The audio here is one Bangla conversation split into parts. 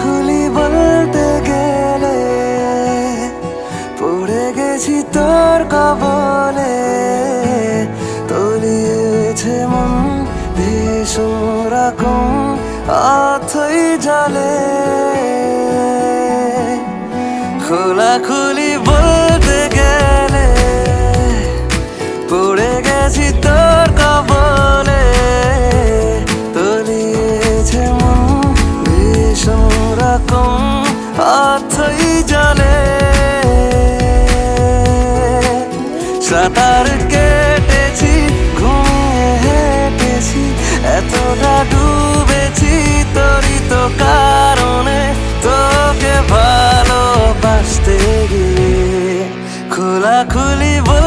খুলি বলতে গেলে পড়ে গেছি তোর কবলে। তলিয়েছে মন ভীষণ রকম অথই সাঁতার কেটেছি ঘুমে হেঁটেছি এতটা ডুবেছি তরি তো কারণে তোকে ভালোবাসতে গিয়ে। খোলাখুলি বল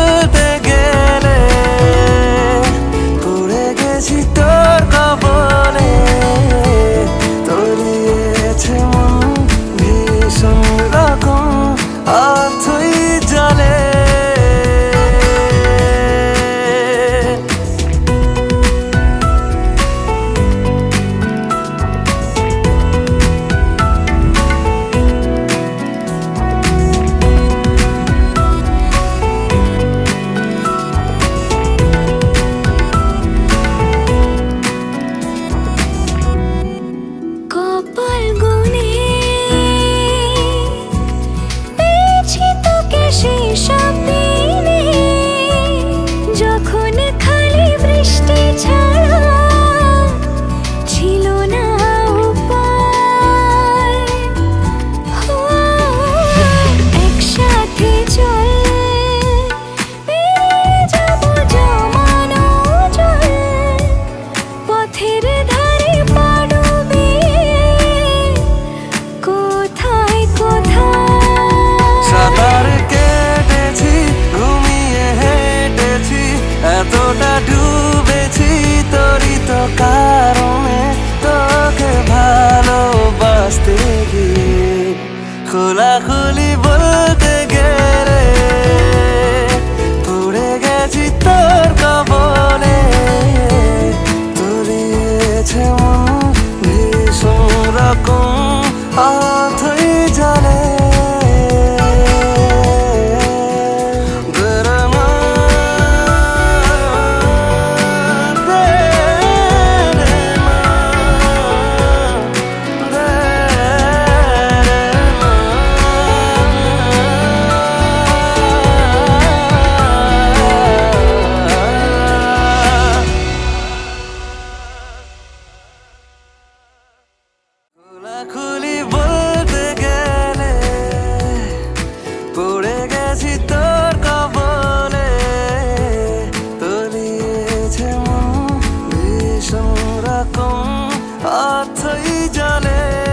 খোলাখুলি বলতে গেলে গেছি তোর কবলে। তলিয়েছে মন ভীষণ রকম অথই জলে।